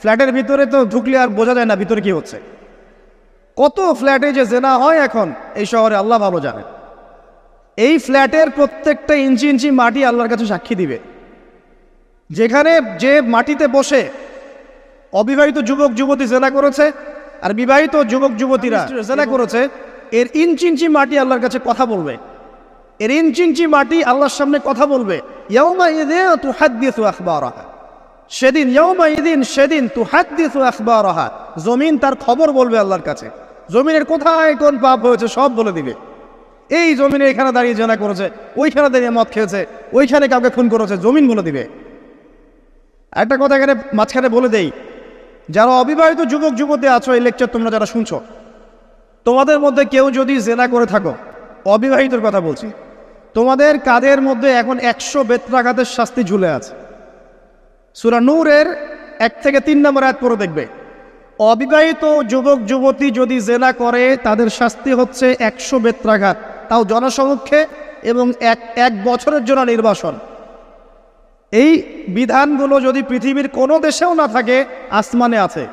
ফ্ল্যাটের ভিতরে তো ঢুকলে আর বোঝা যায় না ভিতরে কি হচ্ছে। কত ফ্ল্যাটে যে জেনা হয় এখন এই শহরে আল্লাহ ভালো জানেন। এই ফ্ল্যাটের প্রত্যেকটা ইঞ্চি ইঞ্চি মাটি আল্লাহর কাছে সাক্ষী দিবে। যেখানে যে মাটিতে বসে অবিবাহিত যুবক যুবতী জেনা করেছে আর বিবাহিত যুবক যুবতীরা জেনা করেছে এর ইঞ্চি ইঞ্চি মাটি আল্লাহর কাছে কথা বলবে। এর ইঞ্চি ইঞ্চি মাটি আল্লাহর সামনে কথা বলবে। ইয়াউমা ইদে তু হাদ্দিসু আখবারাহা। সেদিন, ইয়াউমা ইদিন সেদিন তু হাদ্দিসু আখবারাহা। জমিন তার খবর বলবে আল্লাহর কাছে। জমিনের কোথায় কোন পাপ হয়েছে সব বলে দিবে। এই জমিনে এখানে দাঁড়িয়ে জেনা করেছে, ওইখানে দাঁড়িয়ে মদ খেয়েছে, ওইখানে কাউকে খুন করেছে, জমিন বলে দিবে। একটা কথা এখানে মাঝখানে বলে দেই, যারা অবিবাহিত যুবক যুবতী আছো, এই লেকচার তোমরা যারা শুনছো, তোমাদের মধ্যে কেউ যদি জেনা করে থাকো, অবিবাহিতর কথা বলছি, তোমাদের কাদের মধ্যে এখন একশো বেত্রাঘাতের শাস্তি ঝুলে আছে? সুরা নূরের এক থেকে তিন নম্বর এক পরে দেখবে। অবিবাহিত যুবক, যুবতী যদি জেনা করে, তাদের শাস্তি হচ্ছে একশো বেত্রাঘাত। তাও জনসমক্ষে এবং এক এক বছরের জন্য নির্বাসন। এই বিধানগুলো যদি পৃথিবীর কোনো দেশেও না থাকে, আসমানে আছে।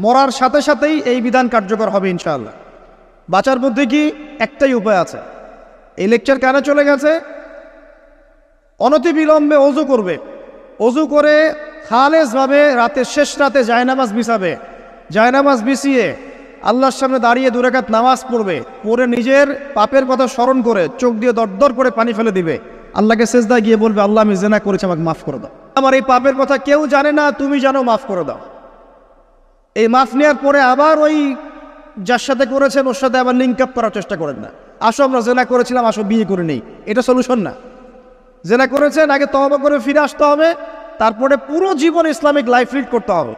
মরার সাথে সাথেই এই বিধান কার্যকর হবে ইনশাআল্লাহ। বাঁচার মধ্যে কি? একটাই উপায় আছে। এই লেকচার কেন চলে গেছে, অনতিবিলম্বে অজু করবে। অজু করে খালেজভাবে রাতের শেষ রাতে জায়নামাজ বিছাবে। জায়নামাজ বিছিয়ে আল্লাহর সামনে দাঁড়িয়ে দুরাকাত নামাজ পড়বে। পড়ে নিজের পাপের কথা স্মরণ করে চোখ দিয়ে দরদর করে পানি ফেলে দিবে। আল্লাহকে সেজদা গিয়ে বলবে, আল্লাহ, আমি জেনা করেছি, আমাকে মাফ করে দাও। আমার এই পাপের কথা কেউ জানে না, তুমি জানো, মাফ করে দাও। এই মাফ নেওয়ার পরে আবার ওই যার সাথে করেছেন, ওর সাথে আবার লিঙ্ক আপ করার চেষ্টা করেন না। আসো, আমরা জেনা করেছিলাম, আসো, বিয়ে করে নেই। এটা সলিউশন না। জেনা করেছেন, আগে তহবা করে ফিরে আসতে হবে, তারপরে পুরো জীবন ইসলামিক লাইফ লিড করতে হবে।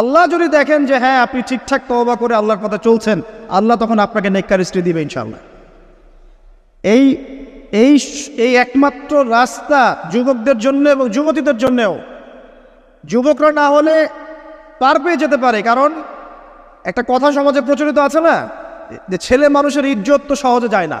আল্লাহ যদি দেখেন যে হ্যাঁ আপনি ঠিকঠাক তহবা করে আল্লাহর কথা চলছেন, আল্লাহ তখন আপনাকে নেককার স্ত্রী দিবে ইনশাল্লাহ এই এই এই একমাত্র রাস্তা যুবকদের জন্য এবং যুবতীদের জন্যেও। যুবকরা না হলে পার পেয়ে যেতে পারে, কারণ একটা কথা সমাজে প্রচলিত আছে না, যে ছেলে মানুষের ইজ্জত তো সহজে যায় না।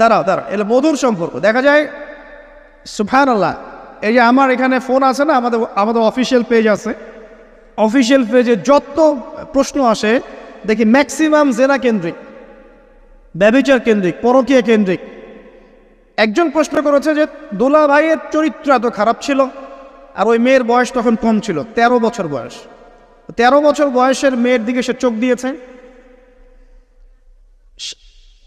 দাঁড়াও দাঁড়াও এগুলো মধুর সম্পর্ক। দেখা যায় সুফান আল্লাহ এই যে আমার এখানে ফোন আছে না, আমাদের আমাদের অফিসিয়াল পেজ আছে। অফিসিয়াল পেজে যত প্রশ্ন আসে, দেখি ম্যাক্সিমাম জেনা কেন্দ্রিক, ব্যবিচার কেন্দ্রিক, পরকীয় কেন্দ্রিক। একজন প্রশ্ন করেছে যে, দোলা ভাইয়ের চরিত্র এত খারাপ ছিল, আর ওই মেয়ের বয়স তখন কম ছিল ১৩ বছর বয়স। তেরো বছর বয়সের মেয়ের দিকে সে চোখ দিয়েছে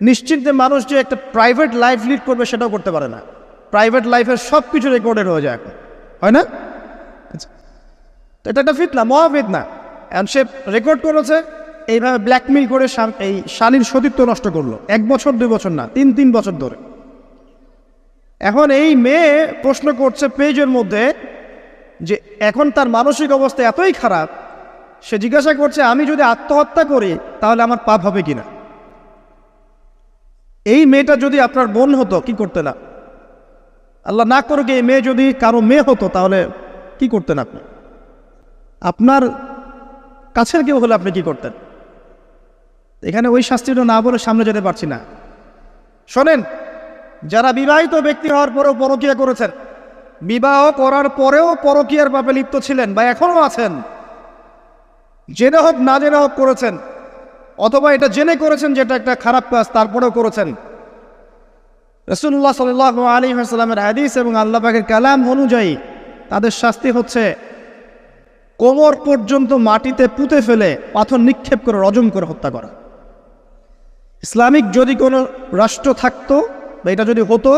নিশ্চিন্তে মানুষ যে একটা প্রাইভেট লাইফ লিড করবে সেটাও করতে পারে না। প্রাইভেট লাইফের সব কিছু রেকর্ডেড হয়ে যায় এখন। হয় না? আচ্ছা। এটা একটা ফিতনা মহা ফিতনা এখন সে রেকর্ড করেছে, এইভাবে ব্ল্যাকমেল করে এই শালীর সতীত্ব নষ্ট করল। এক বছর, দুই বছর না, তিন তিন বছর ধরে। এখন এই মেয়ে প্রশ্ন করছে পেজের মধ্যে যে, এখন তার মানসিক অবস্থা এতই খারাপ, সে জিজ্ঞাসা করছে, আমি যদি আত্মহত্যা করি, তাহলে আমার পাপ হবে কিনা? এই মেয়েটা যদি আপনার বোন হতো, কি করতে না? আল্লাহ না করুক, এই মেয়ে যদি কারও মেয়ে হতো, তাহলে কি করতেন আপনি? আপনার কাছের কেউ হলে আপনি কি করতেন? এখানে ওই শাস্তিটা না বলে সামনে যেতে পারছি না। শোনেন, যারা বিবাহিত ব্যক্তি হওয়ার পরেও পরকীয়া করেছেন, বিবাহ করার পরেও পরকীয়ার পাপে লিপ্ত ছিলেন বা এখনও আছেন, জেনে হোক, না জেনে হোক করেছেন অথবা এটা জেনে করেছেন যেটা একটা খারাপ কাজ, তারপরেও করেছেন। রসুল্লাহ সাল আলী সাল্লামের হাদিস এবং আল্লাহ পাকের কালাম অনুযায়ী তাদের শাস্তি হচ্ছে কোমর পর্যন্ত মাটিতে পুঁতে ফেলে পাথর নিক্ষেপ করে রজম করে হত্যা করা। ইসলামিক যদি কোনো রাষ্ট্র থাকতো বা এটা যদি হতো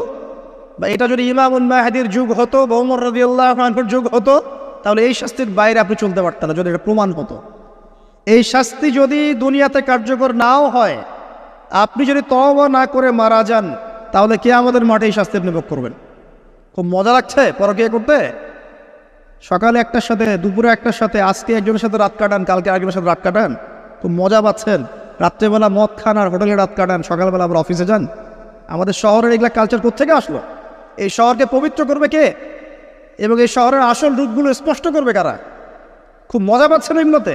বা এটা যদি ইমাম মাহাদির যুগ হতো বা উমর রদি আল্লাহর যুগ হতো, তাহলে এই শাস্তির বাইরে আপনি চলতে পারতেন না যদি এটা প্রমাণ হতো। এই শাস্তি যদি দুনিয়াতে কার্যকর নাও হয়, আপনি যদি তওবা না করে মারা যান, তাহলে কে আমাদের মাঠে এই শাস্তি আপনি ভোগ করবেন? খুব মজা লাগছে পরকিয়া করতে? সকালে একটার সাথে, দুপুরে একটার সাথে, আজকে একজনের সাথে রাত কাটান, কালকে আরেকজনের সাথে রাত কাটান, খুব মজা পাচ্ছেন। রাত্রেবেলা মদ খান আর হোটেলে রাত কাটান, সকালবেলা আবার অফিসে যান। আমাদের শহরের এগুলা কালচার কোথেকে আসলো? এই শহরকে পবিত্র করবে কে? এবং এই শহরের আসল রূপগুলো স্পষ্ট করবে কারা? খুব মজা পাচ্ছেন এগুলোতে।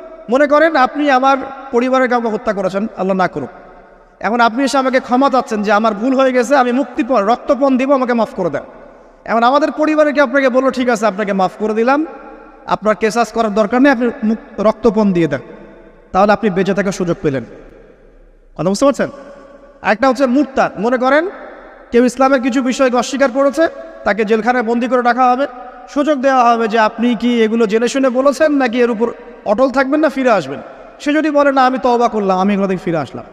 মনে করেন আপনি আমার পরিবারের কাউকে হত্যা করেছেন, আল্লাহ না করুক। এখন আপনি এসে আমাকে ক্ষমা চাচ্ছেন যে আমার ভুল হয়ে গেছে, আমি মুক্তি মুক্তিপণ, রক্তপণ দিব, আমাকে মাফ করে দেন। এখন আমাদের পরিবারকে আপনাকে বলল, ঠিক আছে, আপনাকে মাফ করে দিলাম। আপনার কেসাস করার দরকার নেই, আপনি রক্তপণ দিয়ে দেন। তাহলে আপনি বেঁচে থাকার সুযোগ পেলেন। কথা বুঝতে পারছেন? একটা হচ্ছে মুরতাদ মনে করেন, কেউ ইসলামের কিছু বিষয়কে অস্বীকার করেছে, তাকে জেলখানায় বন্দি করে রাখা হবে। সুযোগ দেওয়া হবে যে আপনি কি এগুলো জেনে শুনে বলেছেন, নাকি এর উপর অটল থাকবেন না, ফিরে আসবেন। সে যদি বলে, না, আমি তবা করলাম, আমি এগুলো থেকে ফিরে আসলাম।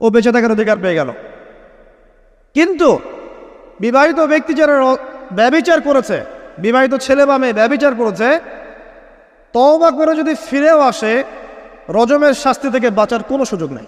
ও বেঁচে থাকার অধিকার পেয়ে গেল। কিন্তু বিবাহিত ব্যক্তি যারা ব্যবিচার করেছে, বিবাহিত ছেলে বা মেয়ে ব্যবিচার করেছে, তওবা করে যদি ফিরেও আসে, রজমের শাস্তি থেকে বাঁচার কোনো সুযোগ নেই।